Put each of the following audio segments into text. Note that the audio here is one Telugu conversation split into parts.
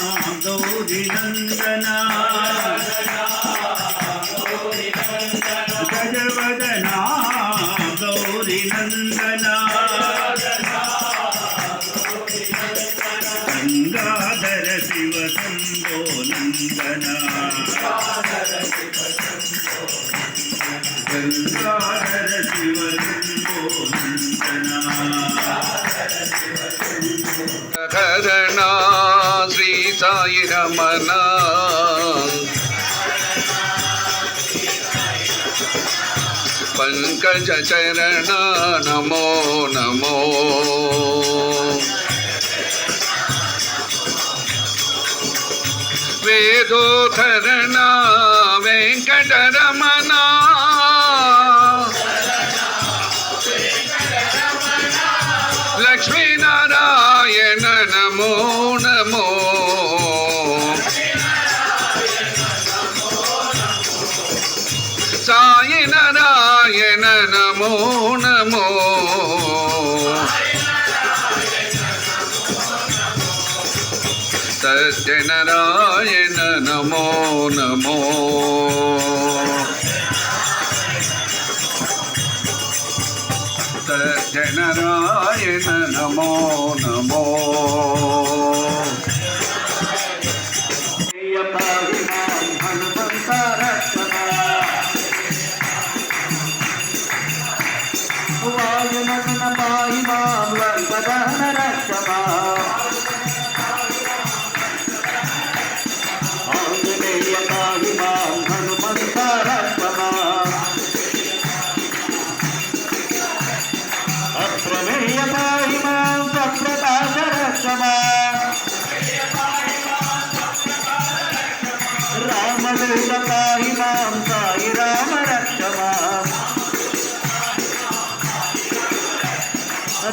गौरी नंदना సాయి రమణ పంకజ చరణ నమో నమో. వేదోధరణ వెంకటరమణ. లక్ష్మీనారాయణ నమో నమో సత్యనారాయణ నమో నమో. సత్యనారాయణ నమో నమో.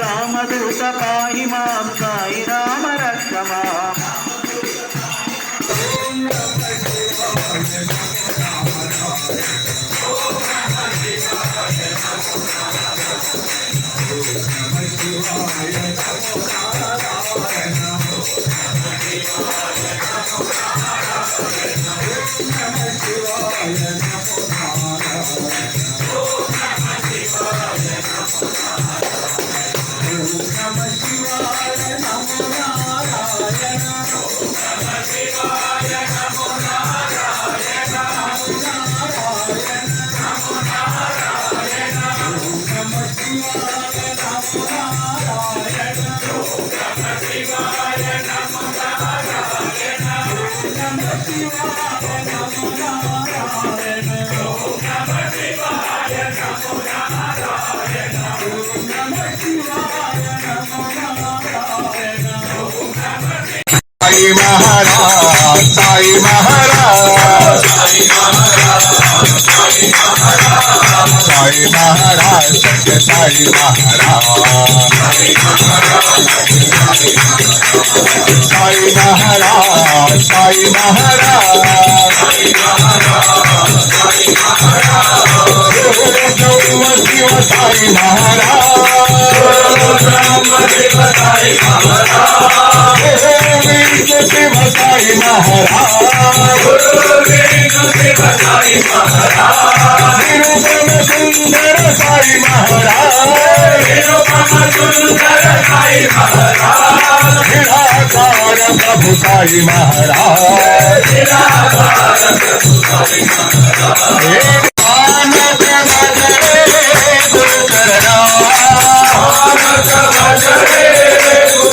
రామదూత పాయి మాం సాయి రామ రక్షమా साई महाराज साई महाराज। साई महाराज साई महाराज सत्य साई महाराज. साई महाराज साई महाराज. गौरव शिव साई महाराज. से बताई महाराज। बताई महाराज सुंदर साई महाराज सुंदर साई महाराज निराकार प्रभु प्रभु साई महाराज भजरे गुरु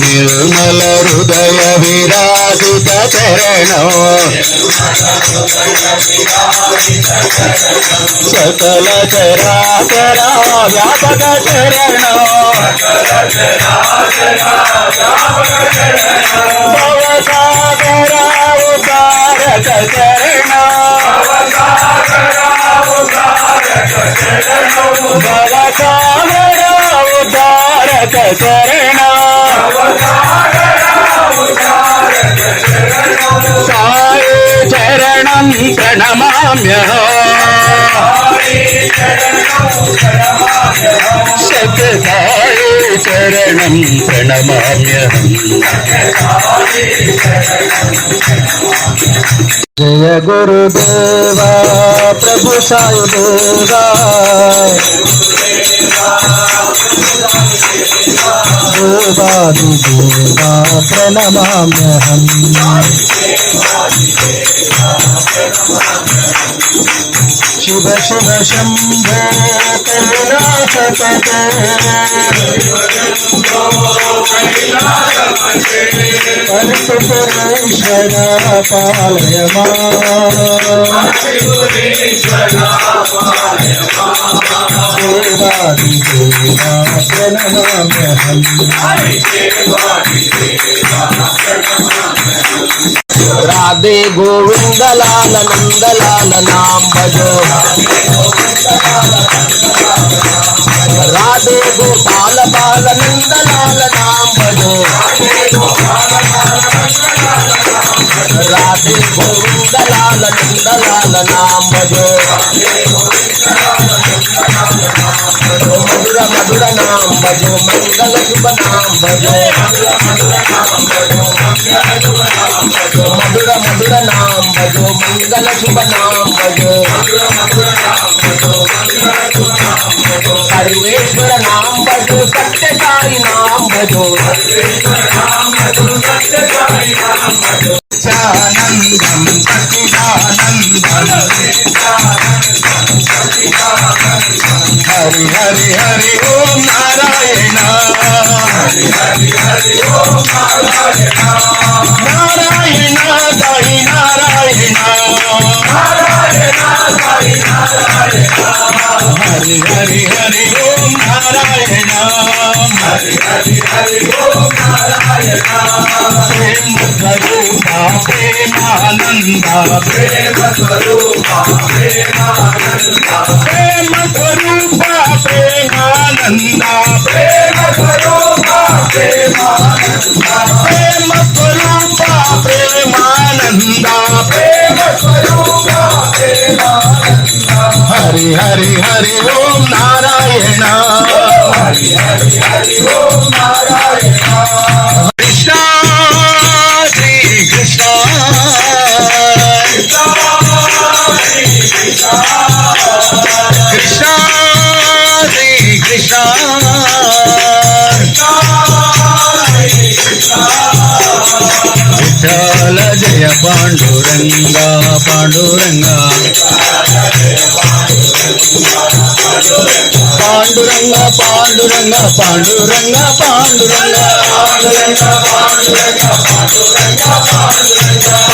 నిర్మల హృదయ విరాజిత చరణం. సకల చరాచరా వ్యాపక చరణం. భవసాగరా ఉదారక చరణం. భవతారక శరణ సాయి చరణం ప్రణమామ్య శక్త शरणं प्रणमा जय गुरुदेवा प्रभु साई देवा देवा दुदेवा प्रणमाम्यहम्। शिव शिव शम्भो करुणापते పరమేశ్వర పాలయమా దేవాది దేవా ప్రణమామ్యహం రాధే గోవిందలాల నందలాల నాంబజో రాధే గోపాల బాల నందలాల నాంబజో राधे गोविंद लाल नंद नाम भजो मधुर मधुर नाम भजो मंगल शुभ नाम भजो मधुर मधुर नाम भजो मंगल शुभ नाम भजो सर्वेश्वर नाम भजो सत्यकारी नाम नाम भजो सत्यकारी नाम भजो Satyanandam, Satyanandam, Satyanandam, Satyanandam, Satyanandam, Satyanandam, Satyanandam, Satyanandam, Satyanandam, Satyanandam, Satyanandam, Satyanandam, Hari Hari Hari ओम नारायण हरि हरि हरि ओम नारायण नारायण जय नारायण नारायण जय नारायण हरि हरि हरि ओम नारायण हरि हरि हरि ओम नारायण प्रेम स्वरूपा प्रेमानंदा प्रेम स्वरूपा प्रेमानंदा प्रेम स्वरूप करोगा प्रेमानंदा प्रेम करोगा प्रेम स्वरूपा प्रेमानंदा हरि हरि हरि नारायण हरि हरि हरि ओम नारायण कृष्णा श्री कृष्णा విఠల జయ పాండురంగ పాండురంగ. పాండురంగ పాండురంగ పాండురంగ పాండురంగ. పాండురంగ పాండురంగ పాండురంగ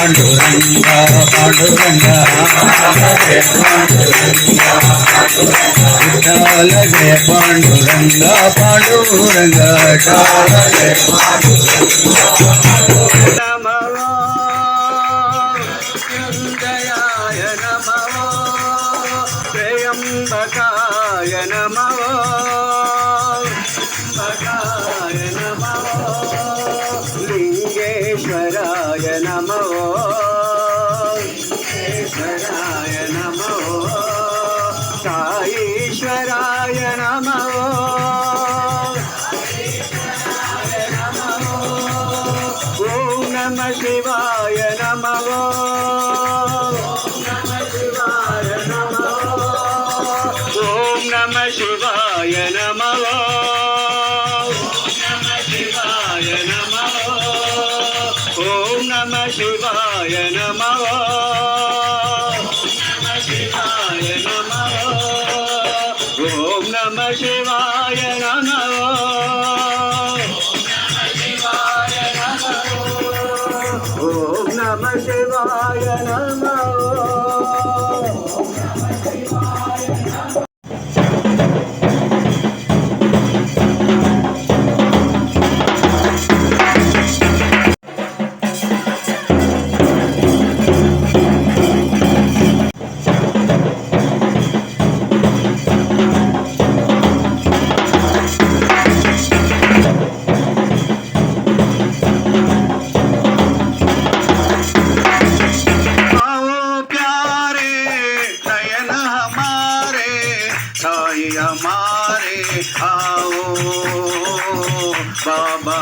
పాండురంగ పాండురంగ డాలగే పాండురంగ పాండురంగ డాలగే పాండురంగ Shubhashubhayanamam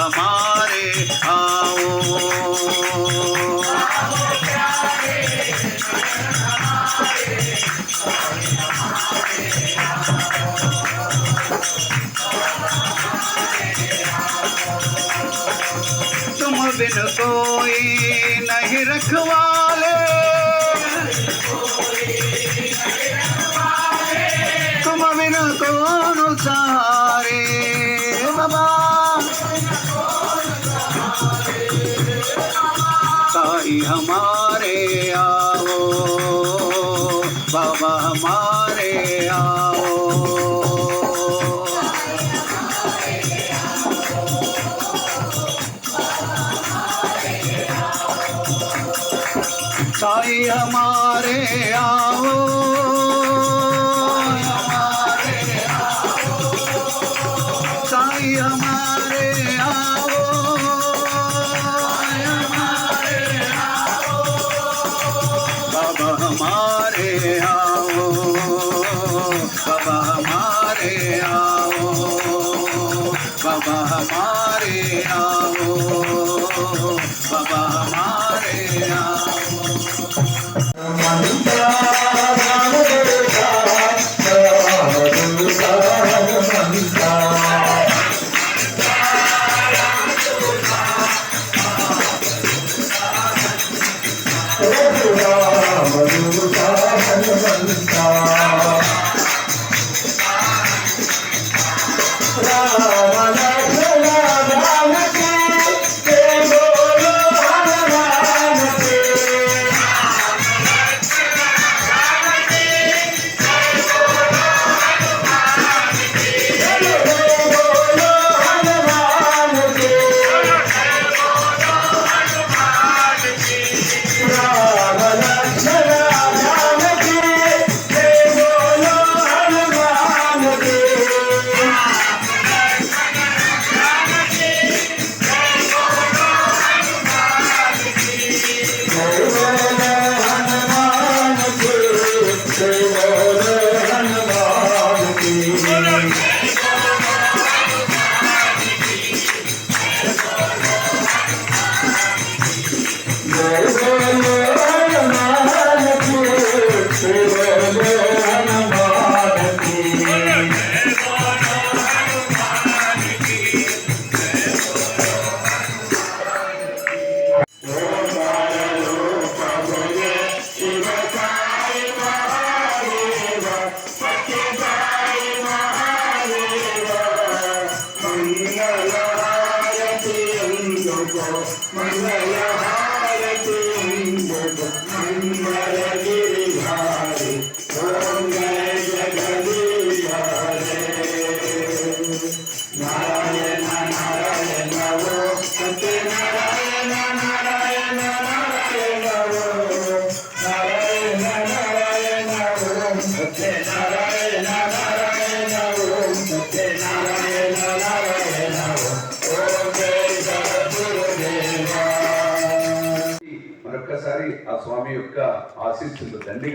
हमारे आओ तुम बिन कोई नहीं रखवाले तुम बिन कौन सारे बाबा हमारे आओ बाबा हमारे आओ। साई हमारे आओ। భగవంతా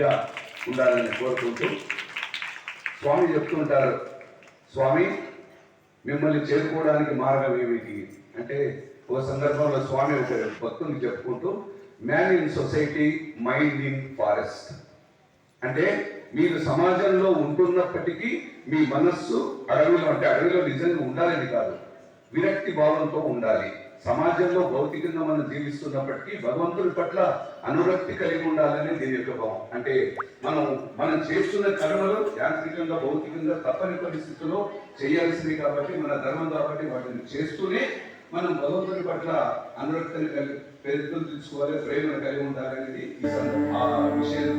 ధైర్యంగా ఉండాలని కోరుకుంటూ స్వామి చెప్తుంటారు స్వామి మిమ్మల్ని చేరుకోవడానికి మార్గం ఏమిటి? అంటే ఓ సందర్భంలో స్వామి ఒక భక్తుని చెప్పుకుంటూ man in society mind in forest అంటే మీరు సమాజంలో ఉంటున్నప్పటికీ మీ మనస్సు అడవిలో అంటే అడవిలో నిజంగా ఉండాలని కాదు విరక్తి భావంతో ఉండాలి. సమాజంలో భౌతికంగా మనం జీవిస్తున్నప్పటికీ భగవంతుడి పట్ల అనురక్తి కలిగి ఉండాలని దీని యొక్క భావం. అంటే మనం మనం చేస్తున్న కర్మలు యాంత్రికంగా భౌతికంగా తప్పని పరిస్థితుల్లో చేయాల్సింది కాబట్టి మన ధర్మం కాబట్టి వాటిని చేస్తూనే మనం భగవంతుడి పట్ల అనురక్తిని కలిగి పేరుతో తీసుకోవాలి ప్రేమను కలిగి ఉండాలనేది ఈ సందర్భం. ఆ విషయం